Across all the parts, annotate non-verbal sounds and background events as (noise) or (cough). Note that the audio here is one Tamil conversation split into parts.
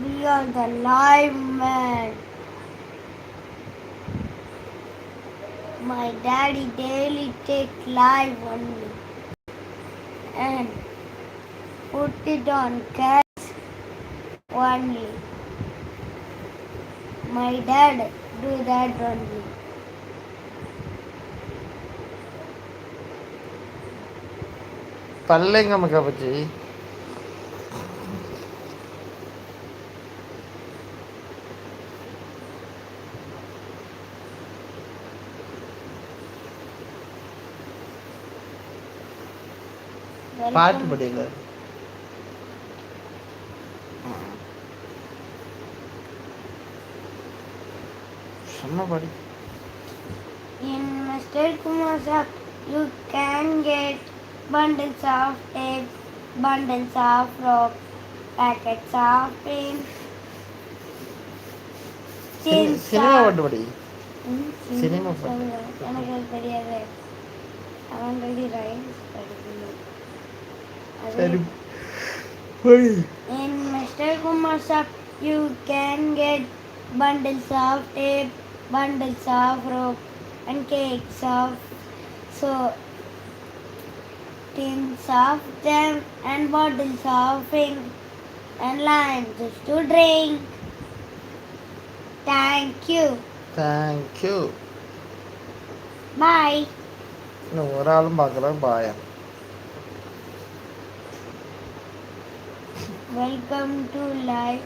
We are the live man. My daddy daily take live only and put it on cats only. My dad do that only. பல்லைங்க மக்கா பச்சி பாட்டு படியல செம்ம படி In Mr. Kumar's app, you can get bundles of tape, bundles of rope, packets of pins, chains cinema of- பாட்டு படி ம், சினிமா சினிமா பாட்டு. சொல்லு. எனக்கு அது தெரியாது அவன் சொல்லி ரைம்ஸ் படிக்கணும் அது சரி படி In Mr. Kumar's shop, you can get bundles of tape, bundles of rope, and cakes of so tins of them and bottles of ink and limes to drink. Thank you. Thank you Bye. இன்னும் ஒரு ஆளும் பார்க்கல பாயா Welcome to live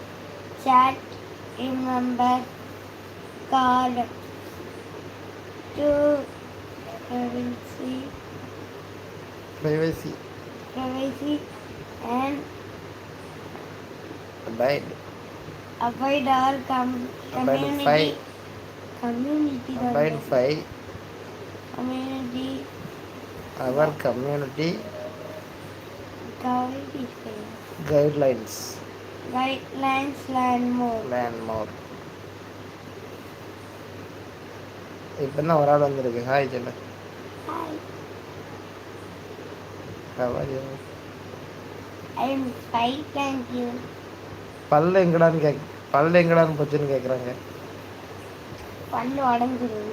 chat. Remember card to privacy. Privacy. Privacy and abide. Abide our com- community. Abide community. Abide five. Community. Our community. Community. Guidelines Guidelines learn more. Learn more இப்போ தான் ஒரு ஆள் வந்திருக்கு. Hi you. பல்லு எங்கடான்னு கேக் பல்லு எங்கடான்னு போச்சுன்னு கேட்குறாங்க பல்லு உடஞ்சிருது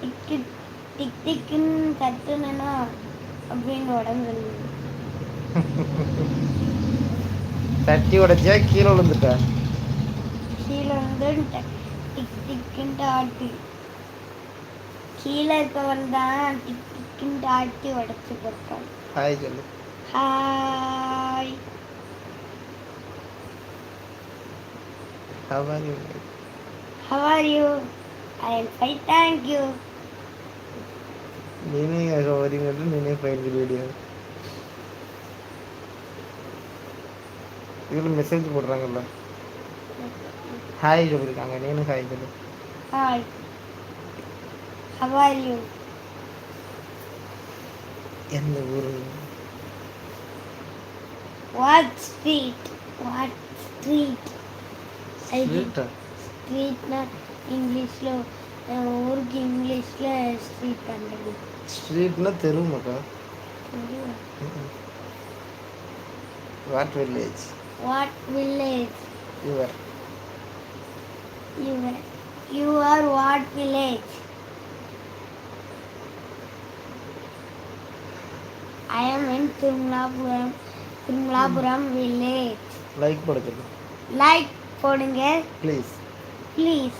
டிக்கு (laughs) டிக் டிக்குன்னு கத்துனா அப்படின்னு உடஞ்சிருது தட்டி உடைச்சியா கீழே விழுந்துட்டா? கீழே வந்து ட- டிக் டிக்குன்ட்டு ஆட்டி. கீழே இருக்கவன் தான் டிக் டிக்குன்ட்டு ஆட்டி உடச்சி போட்டான் ஹாய் சொல்லு. Hi. How are you how are you? I am fine thank you. నేనే కవరింగ్ అంటే నేనే ఫైల్ క్రియేట్ చేయాలి இதில் மெசேஜ் போடுறாங்கல்ல ஹாய் சொல்லியிருக்காங்க நேனும் ஹாய் சொல்லு ஹாய் How are you? எந்த ஊர் What street? What street? Street? Street not English lo ஊருக்கு இங்கிலீஷில் ஸ்ட்ரீட் பண்ணுறது ஸ்ட்ரீட்னா தெரு மக்கா? What village what village your you you are what village I am in Thirumalapuram Thirumalapuram village like போட சொல்லு லைக் போடுங்க. ப்ளீஸ் ப்ளீஸ்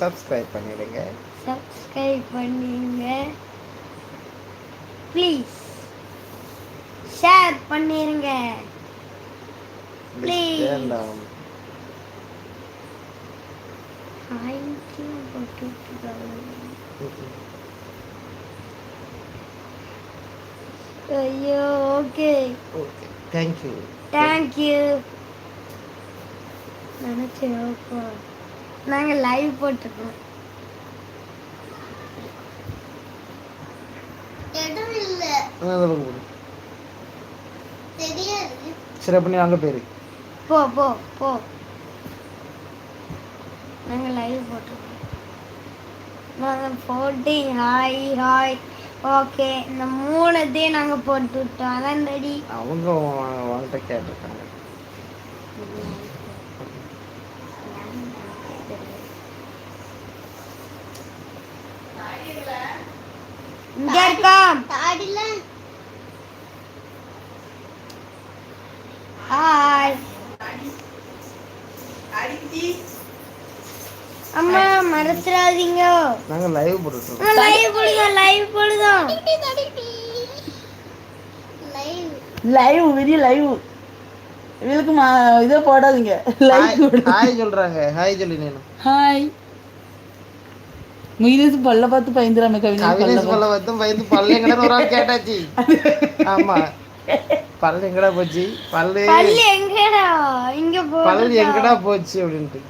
சப்ஸ்கிரைப் பண்ணிடுங்க. சப்ஸ்கிரைப் பண்ணுங்க. ப்ளீஸ் ஷேர் ஆயிரத்தையும் போட்டுருக்காங்க ஐயோ ஓகே ஓகே தேங்க்யூ தேங்க்யூ நினச்சேன் ஓப்பா நாங்கள் லைவ் போட்டிருக்கோம். சரி அப்போ நீ அங்கே போயிரு. போ போ போ. நாங்கள் லைவ் போட்டிருக்கோம். நாங்கள் போட்டி ஹாய் ஹாய் ஓகே இந்த மூணுத்தையும் நாங்க போட்டு விட்டோம். அதான் ரெடி அவங்க அவங்ககிட்ட கேட்டிருக்காங்க. இங்க இருக்கோம் ஹாய் அம்மா மறந்துடாதீங்க. நாங்கள் லைவ் போட்டுருக்கோம் லைவ் போடுங்க லைவ் போடுதோம் லைவ் பெரிய லைவ் இவளுக்கு இதை போடாதீங்க. லைவ் ஹாய் சொல்றாங்க. ஹாய் சொல்லி ஹாய் முயிலேசு பல்ல பார்த்து பல்ல கவினேஷ் பல்ல வந்து பயந்து பல்லு எங்கடா ஒரு ஆள் கேட்டாச்சு ஆமா பல்லு எங்கடா போச்சு பல்லு பள்ளி எங்கடா இங்க போ பல்லு எங்கடா போச்சு அப்படின்ட்டு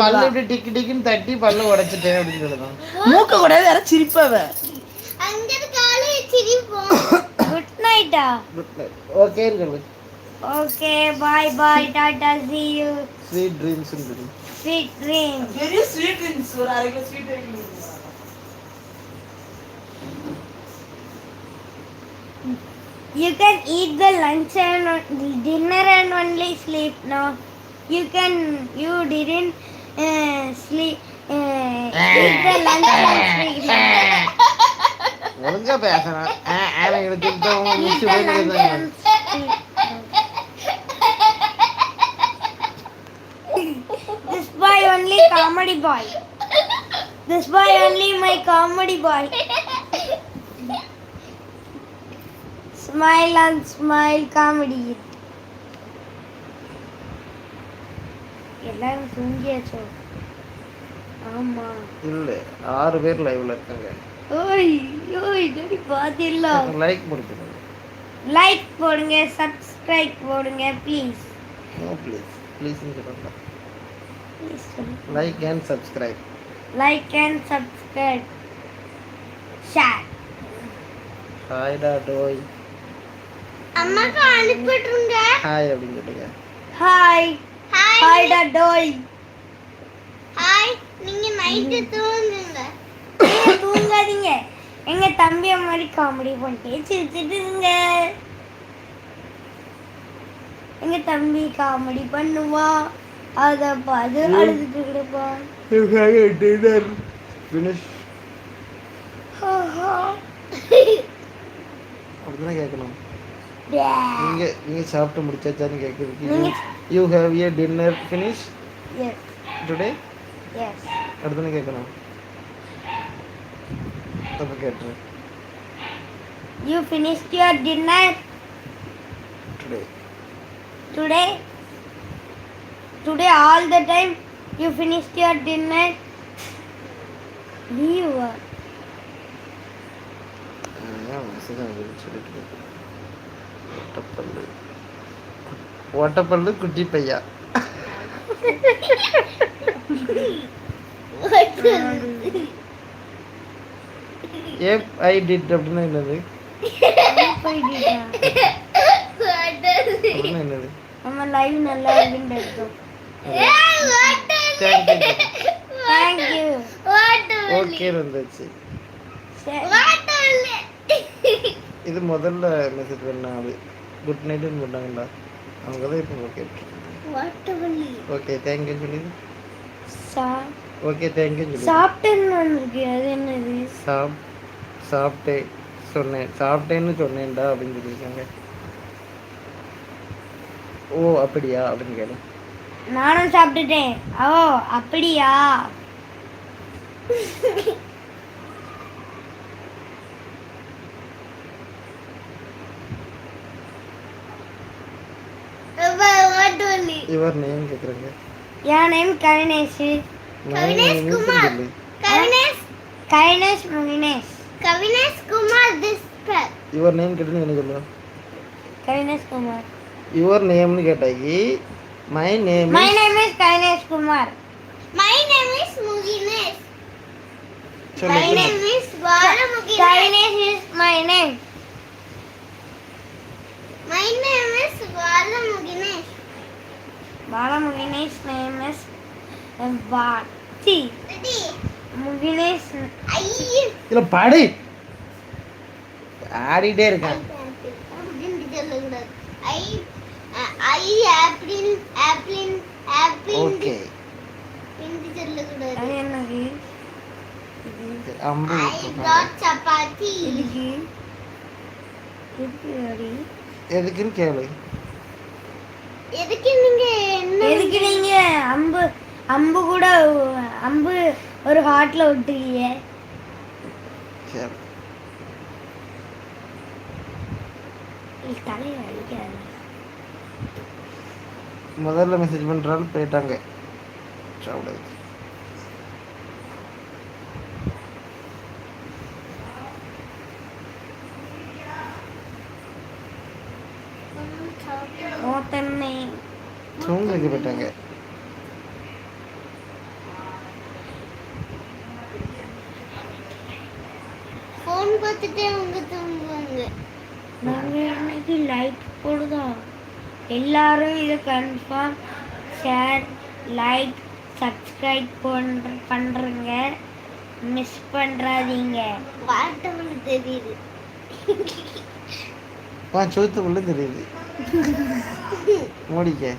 பல்லு. இப்படி டிக்கு டிக்குன்னு தட்டி பல்லு உடைச்சிட்டேன் அப்படின்னு சொல்லுதான் மூக்க கூடாது யாரும் சிரிப்பாவ குட் நைட்டா ஓகே சொல்லு ஓகே பாய் பாய் டாடா see you. ஸ்வீட் ட்ரீம்ஸ் சொல்லு sweet dreams பெரிய ஸ்வீட் ட்ரிங்க்ஸ் ஒரு அரை kilo sweet You can eat the lunch and dinner and only sleep now. You can you didn't uh, sleep uh, eat the lunch and sleep. (laughs) ஒழுங்கா பேசணும் ஆனா எடுத்துக்கிட்டு அவங்க comedy boy. This boy only my comedy boy. Smile and smile comedy. எல்லாரும் தூங்கியாச்சோ? ஆமா. இல்ல ஆறு பேர் லைவ்ல இருக்காங்க. ஓய் ஓய் டடி பாத்தில்ல லைக் முடிக்கணும் லைக் போடுங்க சப்ஸ்கிரைப் போடுங்க ப்ளீஸ் நோ ப்ளீஸ் ப்ளீஸ் சொல்லுங்க like and subscribe like and subscribe share ஹாய்டா டோய் அம்மாக்கு அனுப்பிட்டுருங்க ஹாய் அப்படின்னு சொல்லுங்க. ஹாய் ஹாய் டா டோய் ஹாய் நீங்க நைட்டு தூங்குங்க. தூங்காதீங்க. எங்க தம்பிய மாதிரி காமெடி பண்ணிட்டே சிரிச்சிட்டு இருங்க. எங்க தம்பி காமெடி பண்ணுவான் அத பார்த்து அழுதுட்டு கிடப்பான் டின்னர் ஃபினிஷ் அப்படிதான் கேட்கணும் நீங்க நீங்க சாப்பிட்டு முடிச்சாச்சான்னு கேட்குறதுக்கு நீங்க- you have a dinner finish yes today yes அடுத்தானே கேட்கணும் அப்போ கேட்டுரு you finished your dinner today today? All the time you finished your dinner. Leave சொல்லிட்டு ஒட்டப்பல்லு ஒட்டப்பல்லு குட்டி பையா ஏப் ஐ டிட் அப்படின்னா என்னது என்னது நம்ம லைவ் நல்லா இருக்குன்னு ஓகே வந்துச்சு இது முதல்ல மெசேஜ் பண்ண ஆளு. குட் நைட்னு போட்டாங்கடா. அவங்க தான் இப்போ ஓகே ஓகே தேங்க்யூ சொல்லி. ஓகே தேங்க்யூ சொல்லி. சாப்பிட்டேன்னு வந்திருக்கு அது என்னது? சாப் சாப்பிட்டேன் சொன்னேன். சாப்பிட்டேன்னு சொன்னேன்டா அப்படின்னு சொல்லியிருக்காங்க ஓ அப்படியா? அப்படின்னு கேட்டேன். நானும் சாப்பிட்டுட்டேன். ஓ அப்படியா? இவர் நேம் கேட்குறாங்க என் நேம் கவினேஷ் நைன் நேம் சொல்லு கைனேஷ் முகினேஷ் கவினேஷ் குமார் திஸ்பர் யுவர் நேம் கேட்டு என்ன சொல்லுவேன் கவினேஷ் குமார் யுவர் நேம்னு கேட்டாக்கி my name my name is Kainesh Kumar my name is Mukinesh சொல்லு my name is Balamukinesh Kainesh is my name my name is Balamukinesh Balamukinesh name is பாட்டி ரெடி முகினேஷ் ஐயோ இல்ல படி. ஆடிட்டே இருக்கேன் அப்படின்னு சொல்லக்கூடாது I I apple apple apple okay. என்று சொல்லக்கூடாது அது என்னது? அம்பு ஐ காட் சப்பாத்தி. எதுக்கு? எதுக்கு அடி எதுக்குன்னு கேளு. எதுக்கு நீங்க என்ன எதுக்கு நீங்க? அம்பு அம்பு கூட அம்பு ஒரு ஹார்ட்ல விட்டுருக்கீங்க சரி. தலையை அடிக்காது. முதல்ல மெசேஜ் பண்றாலும் போயிட்டாங்க. சாப்பிடாது. தூங்குறதுக்கு போயிட்டாங்க. ஃபோன் பார்த்துட்டே அவங்க தூங்குவாங்க. நாங்க இன்னைக்கு லைக் போடுதோம் எல்லாரும் இதை கன்ஃபார்ம் ஷேர் லைக் சப்ஸ்கிரைப் பண்ற பண்றீங்க. மிஸ் பண்றாதீங்க. பாட்டவனு தெரியுது. ஆ சொத்துக்குள்ள தெரியுது. மோடிக்க.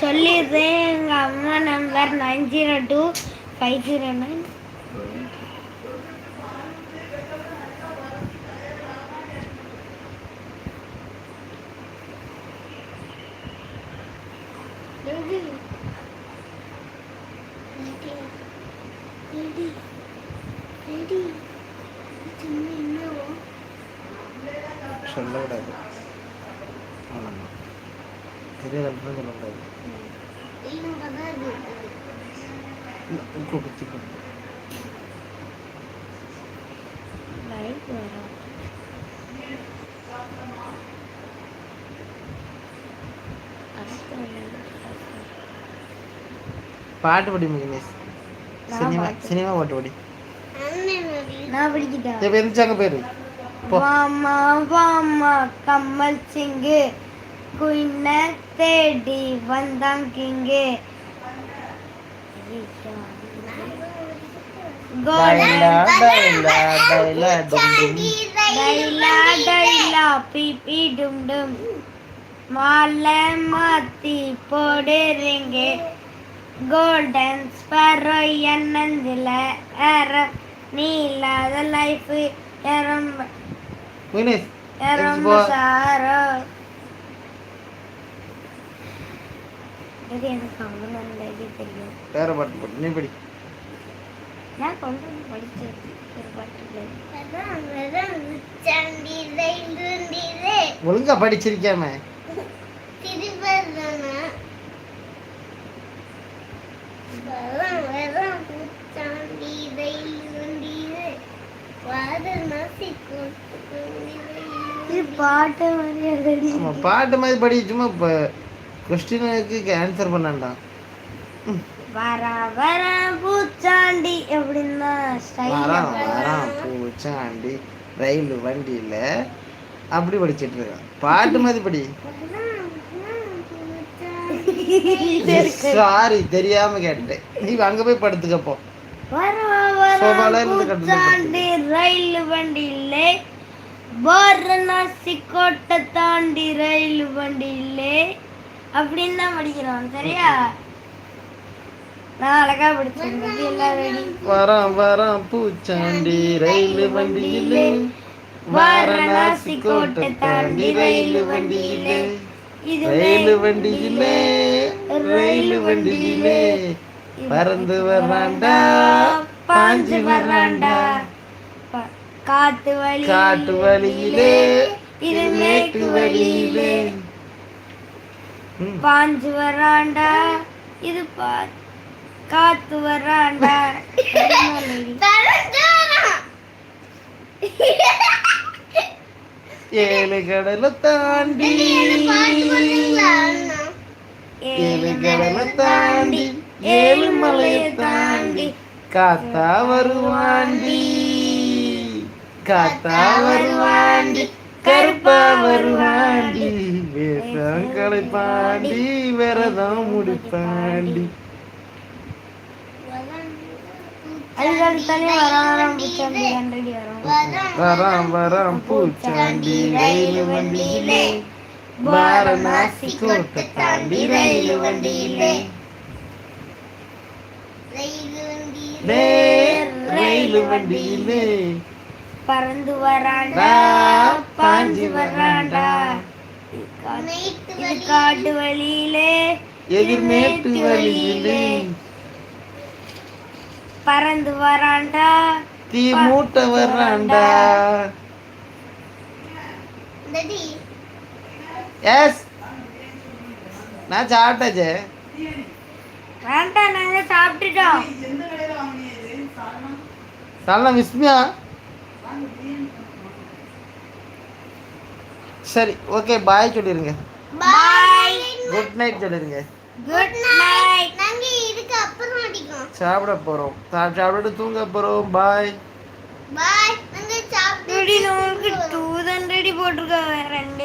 சொல்லிடுறேன் எங்க அம்மா number nine zero two five zero nine சொல்லக்கூடாது உப்பு குத்தி கொடு. லைக் வரும். பாட்டு படி முகினேஷ். சினிமா சினிமா பாட்டு படி. நான் பிடிக்கிட்டேன் இப்போ எந்திரிச்சாங்க பேரு. வாமா வாமா கம்மல் சிங்கு. குயின தேடி வந்தாங்கிங்கு டைலா டைலா டைலா டும் டும் டைலா டைலா பிபி டும் டும் மாலை மாத்தி போடுறீங்க. கோல்டன் ஸ்பரோ என்னந்தில ஏற நீ இல்லாத லைஃப் எறும்பு முகினேஷ் எறும்பு போ. சாரோ. இது எனக்கு அவ்வளோ இது தெரியும் வேற பாட்டு போடு நீ படி. நான் கொண்டு வந்து படிச்சது ஒரு பாட்டுல. ஒழுங்கா படிச்சிருக்காம பாட்டு மாதிரி எழுதி ஆமா பாட்டு மாதிரி படி சும்மா இப்போ கொஸ்டினுக்கு ஆன்சர் பண்ணாண்டா வர வர பூச்சாண்டி எப்படின்னா வரான் பூச்சாண்டி ரயில் வண்டியில அப்படி படிச்சிட்டு இருக்கான். பாட்டு மாதிரி படி. சாரி தெரியாம கேட்டேன் நீ அங்க போய் படுத்துக்கப்போ ரயில் வண்டியிலே வாரணாசி கோட்டை தாண்டி ரயில் வண்டியிலே அப்படின்னு தான் படிக்கிறோம் சரியா? நான் அழகா படிச்சிருந்தது. எல்லாம் ரெடி வரான் வரான் பூச்சாண்டி ரயில் வண்டியிலே. வாரணாசி கோட்டை தாண்டி ரயில் வண்டியிலே. ரயில் வண்டியிலே ரயில் வண்டியிலே. பறந்து வர்றான்டா பாஞ்சு வர்றான்டா. ப- காத்து வழி காட்டு வழியிலே இது மேட்டு வழியிலே. பாஞ்சு வராண்டா இது பா காத்து வராண்டா? ஏழு கடலை தாண்டி. ஏழு கடலை தாண்டி. ஏழு மலையை தாண்டி. காத்தா வருவாண்டி. காத்தா வருவாண்டி. கருப்பா வருவாண்டி. வேசங்களை பாண்டி. விரதம் முடிப்பாண்டி. அதுகள் தானே வராம பூச்சாண்டி கண்டடி வரும் வராம் வராம் பூச்சாண்டி ரயில் வண்டியிலே. வாரணாசி கோட்டை தாண்டி ரயில் வண்டியிலே. ரயில் வண்டியிலே. பறந்து வராண்டா பாஞ்சு வராண்டா. காட்டு வழியிலே. எதிர்மேட்டு வழியிலே. பறந்து வராண்டா? தீ மூட்டை வர்றாண்டா டடி எஸ் நான் சாப்பிட்டாச்சே வேண்டா நாங்க சாப்பிட்டுட்டோம். நல்ல விஸ்மியா சரி ஓகே பாய் சொல்லிருங்க. பாய் குட் நைட் சொல்லிருங்க. குட் நைட் நாங்க இதுக்கு அப்புறம் அடிக்கும் சாப்பிட போறோம். சா- சாப்பிட்டுட்டு தூங்க போறோம். பாய் பாய் நாங்க சாப்பிட்டு உங்களுக்கு டூ ஹண்ட்ரட் போட்டிருக்க வேற என்ன